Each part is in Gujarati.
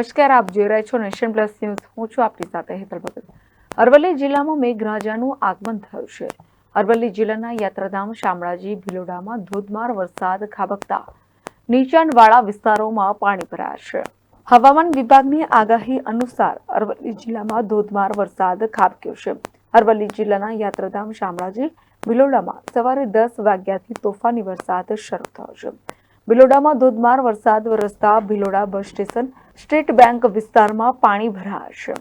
નમસ્કાર, આપ જોઈ રહ્યા છો નેશન પ્લસ ન્યૂઝ. હું છું આપની સાથે હેતલ ભગત. અરવલ્લી જિલ્લામાં મેઘરાજાનું આગમન થયું છે. અરવલ્લી જિલ્લાના યાત્રાધામ શામળાજી, ભિલોડામાં ધોધમાર વરસાદ ખાબકતા નીચાણવાળા વિસ્તારોમાં પાણી ભરાયા છે. હવામાન વિભાગની આગાહી અનુસાર અરવલ્લી જિલ્લામાં ધોધમાર વરસાદ ખાબક્યો છે. અરવલ્લી જિલ્લાના યાત્રાધામ શામળાજી, ભિલોડામાં સવારે દસ વાગ્યાથી તોફાની વરસાદ શરૂ થયો છે. ભિલોડામાં ધોધમાર વરસાદ વરસતા Bhiloda bus station, state bank વિસ્તારમાં પાણી ભરાશે.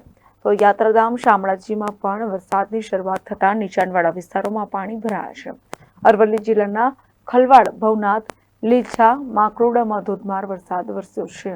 તો યાત્રાધામ શામળાજીમાં પણ વરસાદની શરૂઆત થતાં નીચાણવાળા વિસ્તારોમાં પાણી ભરાશે. અરવલ્લી જિલ્લાના ખલવાડ, ભવનાથ લીછા માકરોડામાં ધોધમાર વરસાદ વરસ્યો છે.